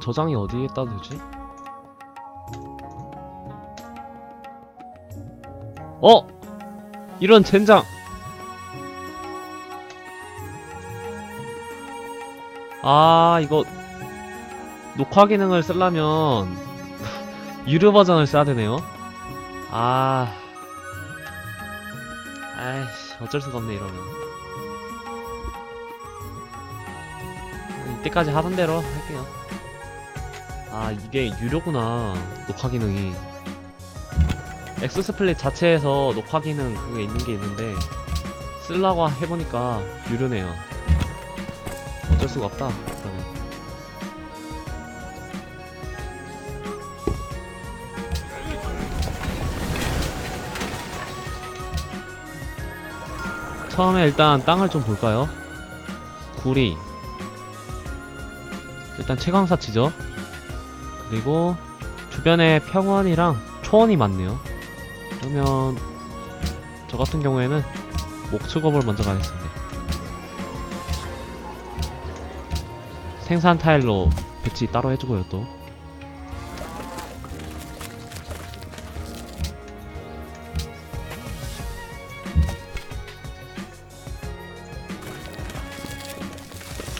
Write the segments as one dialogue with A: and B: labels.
A: 저장이 어디에다 두지? 어! 이런 젠장! 아, 이거 녹화 기능을 쓰려면 유료 버전을 써야 되네요. 아, 아이씨, 어쩔 수가 없네, 이러면. 이때까지 하던 대로 할게요. 아, 이게 유료구나. 녹화 기능이. 엑스스플릿 자체에서 녹화 기능 그게 있는 게 있는데, 쓰려고 해보니까 유료네요. 어쩔 수가 없다. 그러면. 처음에 일단 땅을 좀 볼까요? 구리 일단 채광사치죠 그리고 주변에 평원이랑 초원이 많네요. 그러면 저 같은 경우에는 목축업을 먼저 가겠습니다. 생산 타일로 배치 따로 해주고요 또.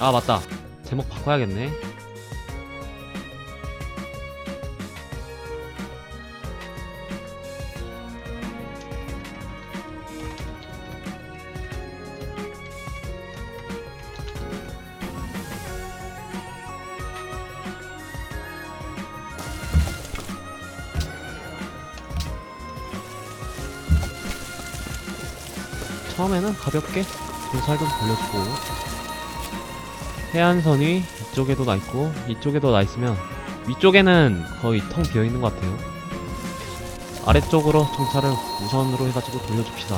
A: 아 맞다. 제목 바꿔야겠네 처음에는 가볍게 돌살 좀 돌려주고 해안선이 이쪽에도 나 있고 이쪽에도 나 있으면 위쪽에는 거의 텅 비어 있는 것 같아요. 아래쪽으로 정찰을 우선으로 해가지고 돌려줍시다.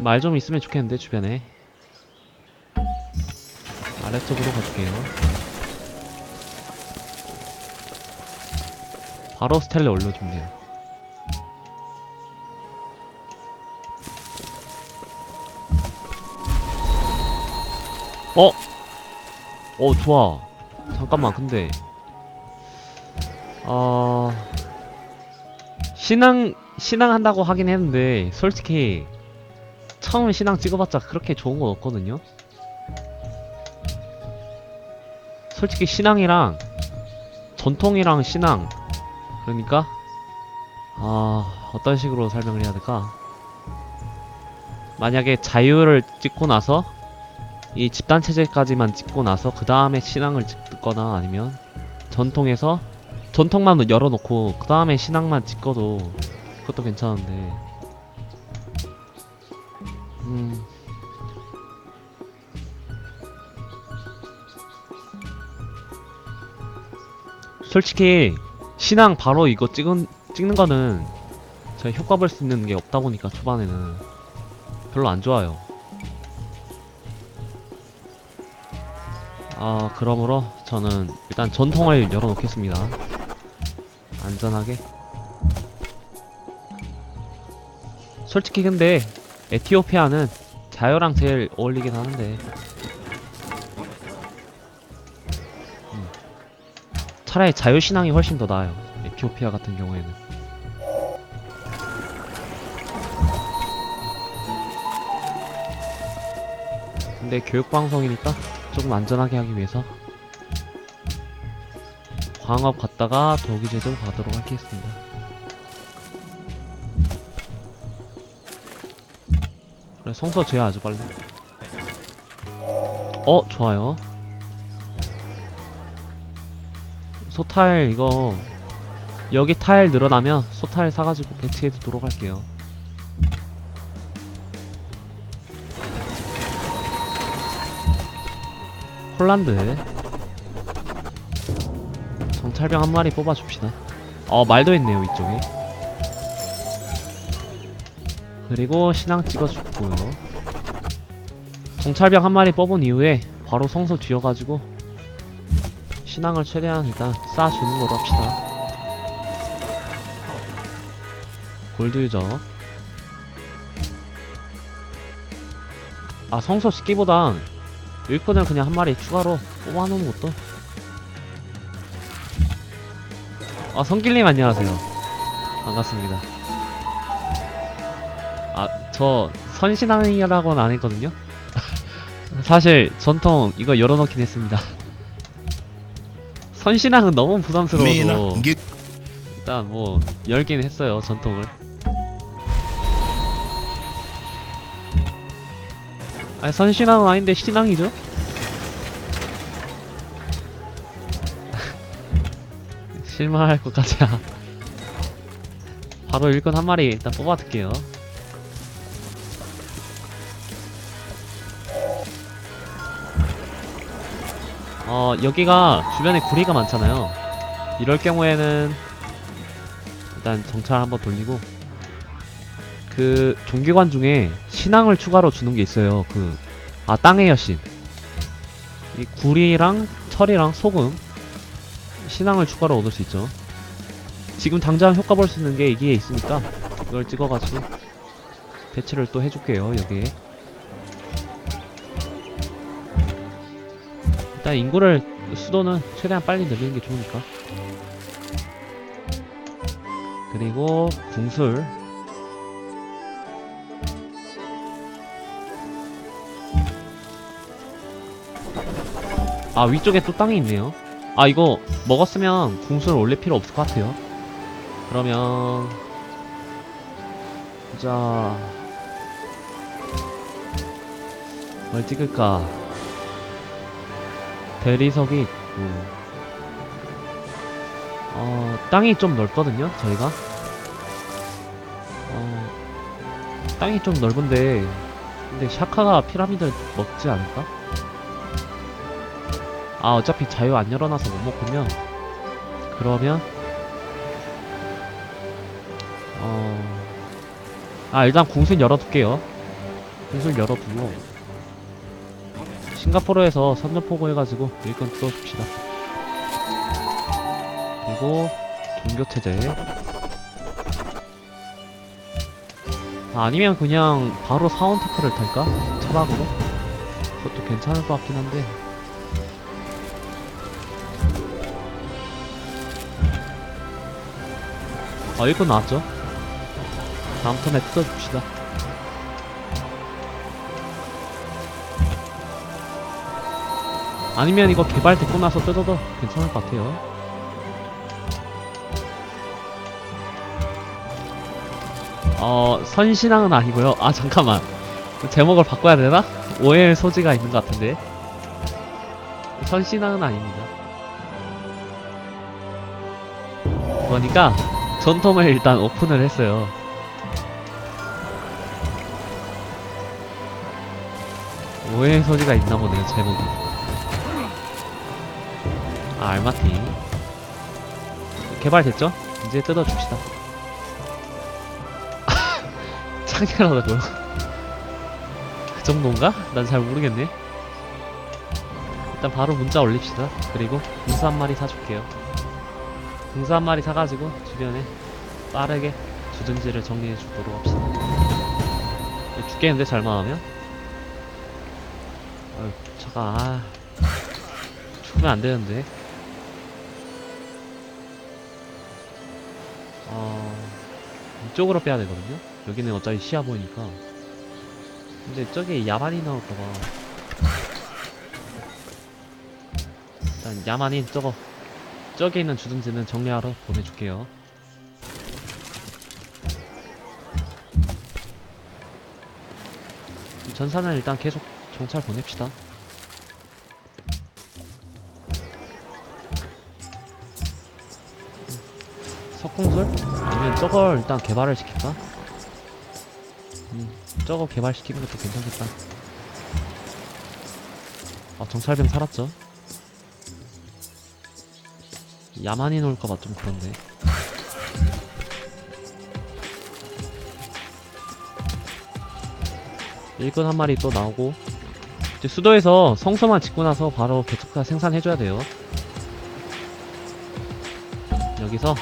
A: 말 좀 있으면 좋겠는데 주변에 아래쪽으로 가줄게요. 바로 스텔레 돼요. 어? 어, 좋아. 잠깐만, 근데. 어. 신앙, 신앙 한다고 하긴 했는데, 솔직히, 처음 신앙 찍어봤자 그렇게 좋은 건 없거든요? 솔직히 신앙이랑, 전통이랑 신앙, 그러니까, 아, 어떤 식으로 설명을 해야 될까? 만약에 자유를 찍고 나서, 이 집단 체제까지만 찍고 나서 그 다음에 신앙을 찍거나 아니면 전통에서 전통만 열어놓고 그 다음에 신앙만 찍어도 그것도 괜찮은데 음 솔직히 신앙 바로 이거 찍은 찍는 거는 제가 효과 볼 수 있는 게 없다 보니까 초반에는. 별로 안 좋아요. 아 그러므로 저는 일단 전통을 열어놓겠습니다. 안전하게. 솔직히 근데 에티오피아는 자유랑 제일 어울리긴 하는데 차라리 자유신앙이 훨씬 더 나아요 에티오피아 같은 경우에는 근데 교육방송이니까 조금 안전하게 하기 위해서 광업 갔다가 도기제도 가도록 하겠습니다. 그래 성서 줘야 아주 빨리. 어 좋아요. 소타일 이거 여기 타일 늘어나면 소타일 사가지고 배치해 두도록 할게요. 폴란드. 정찰병 한 마리 뽑아줍시다. 어 말도 있네요 이쪽에. 그리고 신앙 찍어주고요. 정찰병 한 마리 뽑은 이후에 바로 성소 쥐어가지고 신앙을 최대한 일단 쌓아주는 걸로 합시다. 골드 유저. 아 성소 시키보단 일꾼을 그냥 한 마리 추가로 뽑아놓는 것도. 아 성길님 안녕하세요. 반갑습니다. 아 저 선신앙이라고는 안 했거든요. 사실 전통 이거 열어놓긴 했습니다 선신앙은 너무 부담스러워서 일단 뭐 열긴 했어요 전통을. 아니 선신앙은 아닌데 신앙이죠? 실망할 것 같아 바로 일꾼 한 마리 일단 뽑아둘게요 어 여기가 주변에 구리가 많잖아요 이럴 경우에는 일단 정찰 한번 돌리고 그 종교관 중에 신앙을 추가로 주는 게 있어요. 그 아 땅의 여신 이 구리랑 철이랑 소금 신앙을 추가로 얻을 수 있죠. 지금 당장 효과 볼 수 있는 게 이게 있으니까 이걸 찍어가지고 배치를 또 해줄게요 여기에. 일단 인구를 수도는 최대한 빨리 늘리는 게 좋으니까. 그리고 궁술. 아 위쪽에 또 땅이 있네요. 아 이거 먹었으면 궁술 올릴 필요 없을 것 같아요. 그러면 자... 뭘 찍을까 대리석이 있고 어... 땅이 좀 넓거든요 저희가. 어... 땅이 좀 넓은데 근데 샤카가 피라미드 먹지 않을까? 아 어차피 자유 안 열어놔서 못 먹군요 그러면 어... 아 일단 궁순 열어둘게요. 궁순 열어두고 싱가포르에서 선전포고 해가지고 일건 뜯어줍시다 그리고 종교체제 아, 아니면 그냥 바로 사원 테크를 탈까? 차박으로? 그것도 괜찮을 것 같긴 한데 아, 일꾼 나왔죠? 다음 턴에 뜯어줍시다. 아니면 이거 개발됐고 나서 뜯어도 괜찮을 것 같아요. 어, 선신앙은 아니고요. 아, 잠깐만. 제목을 바꿔야 되나? 오해의 소지가 있는 것 같은데. 선신앙은 아닙니다. 그러니까 전통을 일단 오픈을 했어요. 오해의 소지가 있나 보네요, 제목이. 아, 알마티. 개발됐죠? 이제 뜯어줍시다. 창렬하다고요? 그 정도인가? 난 잘 모르겠네. 일단 바로 문자 올립시다. 그리고 군수 한 마리 사줄게요. 군수 한 마리 사가지고 주변에 빠르게 주둔지를 정리해 주도록 합시다. 죽겠는데 잘만 하면? 어휴, 잠깐, 아. 죽으면 안 되는데. 어, 이쪽으로 빼야 되거든요? 여기는 어차피 시야 보이니까. 근데 저기 야만이 나올까봐. 일단 야만인 저거. 저기 있는 주둔지는 정리하러 보내줄게요. 이 전사는 일단 계속 정찰 보냅시다. 석궁술? 아니면 저걸 일단 개발을 시킬까? 음, 저거 개발시키는 것도 괜찮겠다. 아, 정찰병 살았죠? 야만이 놓을까봐 좀 그런데. 일꾼 한 마리 또 나오고 이제 수도에서 성소만 짓고 나서 바로 개척가 생산해줘야 돼요. 여기서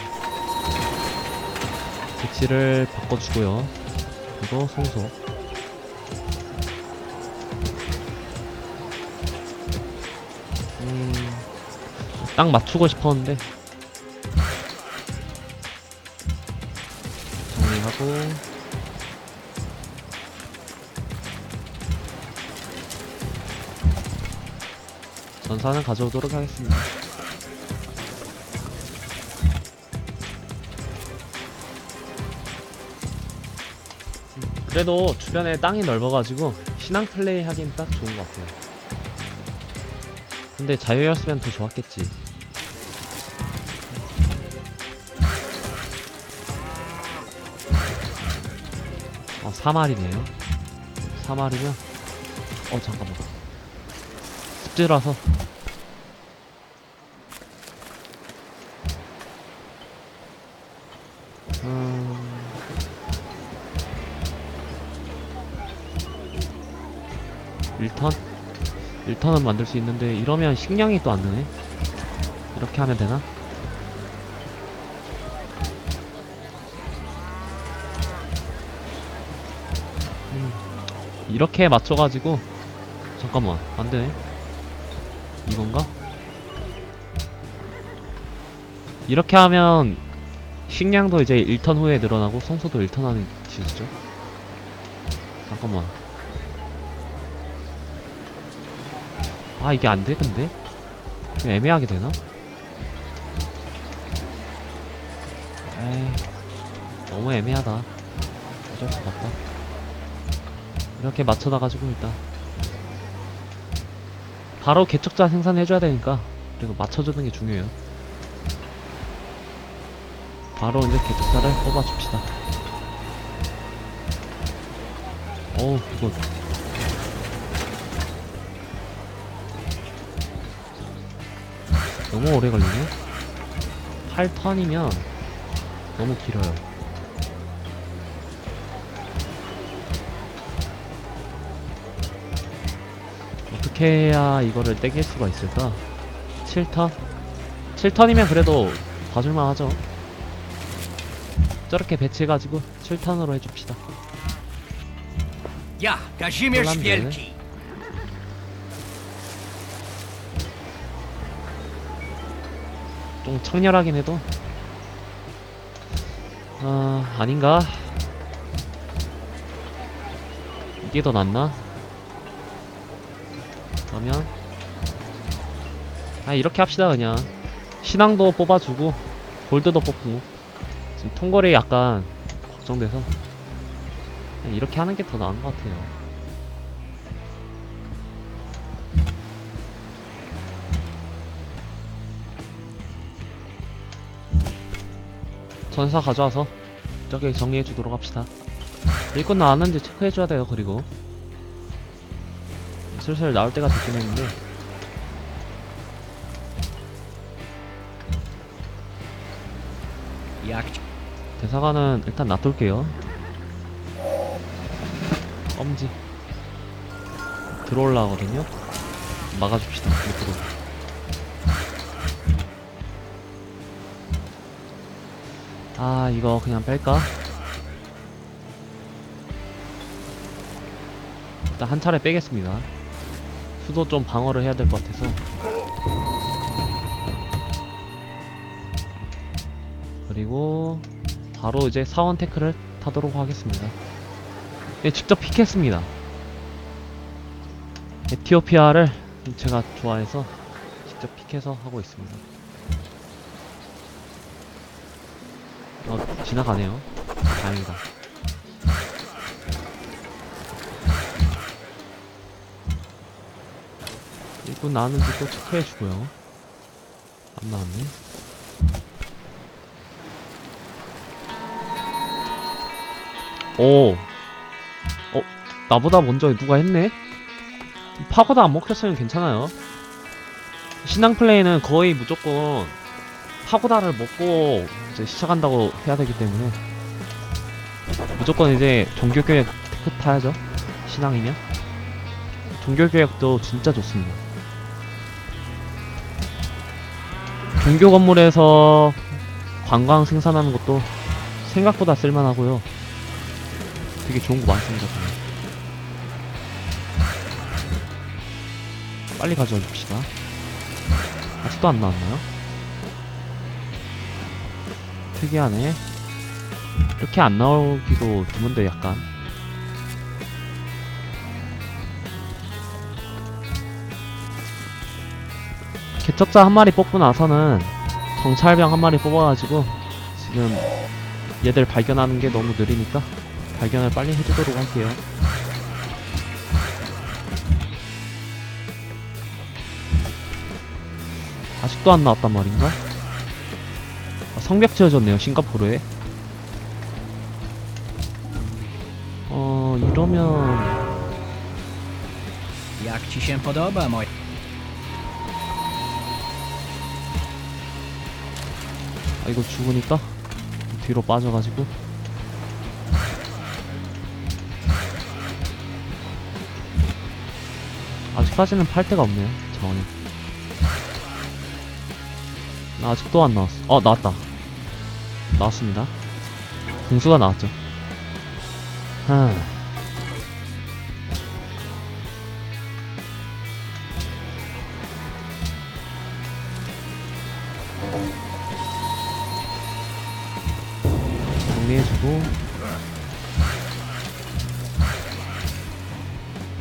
A: 위치를 바꿔주고요. 그리고 성소. 음, 딱 맞추고 싶었는데. 정리하고. 전사는 가져오도록 하겠습니다. 그래도 주변에 땅이 넓어가지고 신앙 플레이 하긴 딱 좋은 것 같아요. 근데 자유였으면 더 좋았겠지. 어, 3알이네요. 3알이면, 어, 잠깐만. 습지라서. 1턴? 1턴은 만들 수 있는데 이러면 식량이 또 안 되네 이렇게 하면 되나? 음, 이렇게 맞춰가지고 잠깐만 안 되네 이건가? 이렇게 하면 식량도 이제 1턴 후에 늘어나고 성소도 1턴 안에 지어지죠 잠깐만 아 이게 안돼 근데? 좀 애매하게 되나? 에이 너무 애매하다. 어쩔 수가 없다. 이렇게 맞춰놔가지고 일단. 바로 개척자 생산해줘야 되니까 그리고 맞춰주는 게 중요해요. 바로 이제 개척자를 뽑아줍시다. 어우 이거 너무 오래 걸리네 8턴이면 너무 길어요 어떻게 해야 이거를 떼길 수가 있을까 7턴? 7턴이면 그래도 봐줄만 하죠 저렇게 배치해가지고 7턴으로 해줍시다
B: Kazimierz
A: Holandię.
B: Wielki.
A: 좀 청렬하긴 해도. 아 아닌가? 이게 더 낫나? 그러면? 아 이렇게 합시다 그냥. 신앙도 뽑아주고 골드도 뽑고. 지금 통거리 약간 걱정돼서. 이렇게 하는 게 더 나은 것 같아요 전사 가져와서 저기 정리해 주도록 합시다. 일꾼 나왔는지 체크해 줘야 돼요. 그리고 슬슬 나올 때가 됐긴 했는데 대사관은 일단 놔둘게요. 엄지 들어올라 하거든요. 막아줍시다. 못 들어. 아 이거 그냥 뺄까? 일단 한 차례 빼겠습니다. 수도 좀 방어를 해야 될 것 같아서. 그리고 바로 이제 사원 테크를 타도록 하겠습니다. 예, 직접 픽했습니다. 에티오피아를 제가 좋아해서 직접 픽해서 하고 있습니다. 어, 지나가네요. 다행이다. 일꾼 나왔는지 또 체크해주고요. 안 나왔네. 오. 어, 나보다 먼저 누가 했네? 파고다 안 먹혔으면 괜찮아요. 신앙 플레이는 거의 무조건 파고다를 먹고 이제 시작한다고 해야 되기 때문에 무조건 이제 종교교육 테크 타야죠. 신앙이면. 종교교육도 진짜 좋습니다. 종교 건물에서 관광 생산하는 것도 생각보다 쓸만하고요. 되게 좋은 거 많습니다. 빨리 가져와 줍시다. 아직도 안 나왔나요? 특이하네. 이렇게 안 나오기도 드문데 약간. 개척자 한 마리 뽑고 나서는 정찰병 한 마리 뽑아가지고 지금 얘들 발견하는 게 너무 느리니까 발견을 빨리 해주도록 할게요. 아직도 안 나왔단 말인가? 아, 성벽 지어졌네요, 싱가포르에. 어, 이러면,
B: Jak ci się podoba, mój?
A: 아, 이거 죽으니까 뒤로 빠져가지고. 아직까지는 팔 데가 없네요, 자원이. 나 아직도 안 나왔어. 어, 나왔다. 나왔습니다. 궁수가 나왔죠. 하. 정리해주고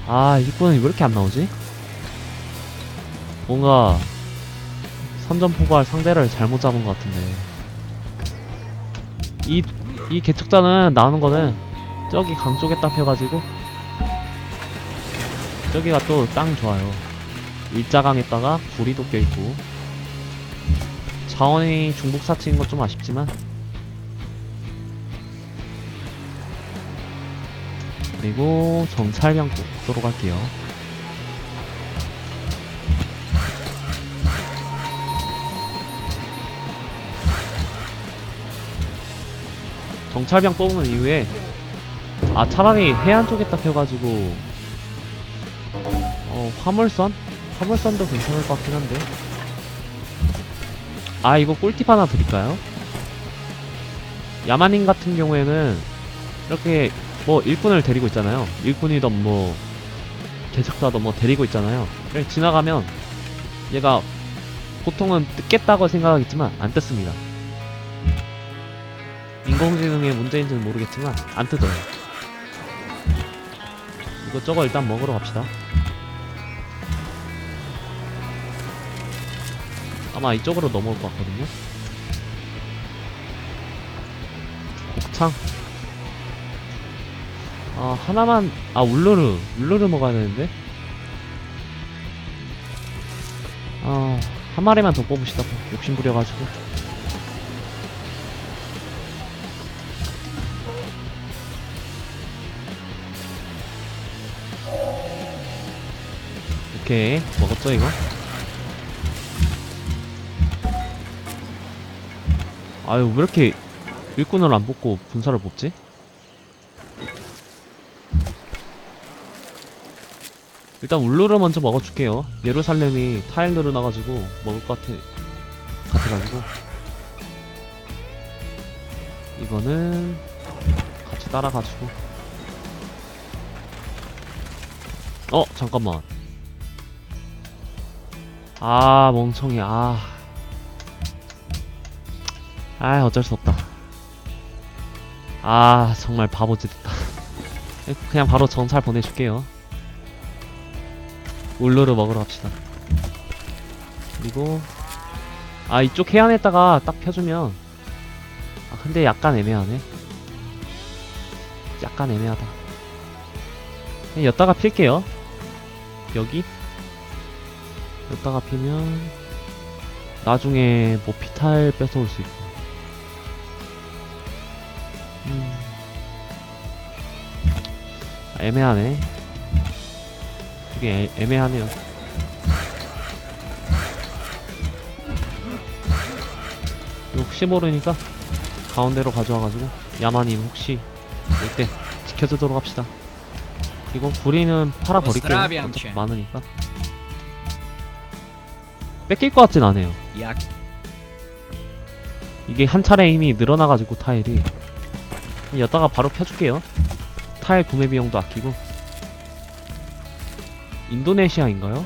A: 아 일꾼은 왜 이렇게 안 나오지? 뭔가 선전포고할 상대를 잘못 잡은 것 같은데 이, 이 개척자는 나오는 거는 저기 강 쪽에 딱 펴가지고 저기가 또 땅 좋아요. 일자강에다가 구리도 껴있고. 자원이 중복 사치인 건 좀 아쉽지만. 그리고 정찰병 뽑도록 할게요. 정찰병 뽑은 이후에 아 차라리 해안 쪽에 딱 펴가지고 어 화물선? 화물선도 괜찮을 것 같긴 한데 아 이거 꿀팁 하나 드릴까요? 야마님 같은 경우에는 이렇게 뭐 일꾼을 데리고 있잖아요. 일꾼이든 뭐 개척자도 뭐 데리고 있잖아요. 그냥 지나가면 얘가 보통은 뜯겠다고 생각하겠지만 안 뜯습니다. 인공지능의 문제인지는 모르겠지만 안 뜯어요. 이것저것 일단 먹으러 갑시다. 아마 이쪽으로 넘어올 것 같거든요. 곱창 아 하나만 아 울루르 울루르 먹어야 되는데 아한 마리만 더 뽑읍시다 욕심 부려가지고 오케이 먹었죠 이거 아유 왜 이렇게 일꾼을 안 뽑고 분사를 뽑지? 일단 울루를 먼저 먹어줄게요. 예루살렘이 타일 늘어나가지고 먹을 것 같아, 같아가지고. 이거는 같이 따라가지고. 어, 잠깐만. 아, 멍청이, 아. 아, 어쩔 수 없다. 아, 정말 바보짓 했다. 그냥 바로 정찰 보내줄게요. 울루를 먹으러 갑시다. 그리고 아 이쪽 해안에다가 딱 펴주면 아 근데 약간 애매하네. 약간 애매하다. 그냥 여기다가 필게요. 여기 여기다가 피면 나중에 뭐 피탈 뺏어올 수 있고. 음. 아, 애매하네. 되게 애, 애매하네요. 이거 혹시 모르니까 가운데로 가져와가지고 야마님 혹시 올때 지켜주도록 합시다. 그리고 구리는 팔아버릴게요. 많으니까. 뺏길 것 같진 않아요. 이게 한 차례 이미 늘어나가지고 타일이 여기다가 바로 펴줄게요 타일 구매 비용도 아끼고 인도네시아인가요?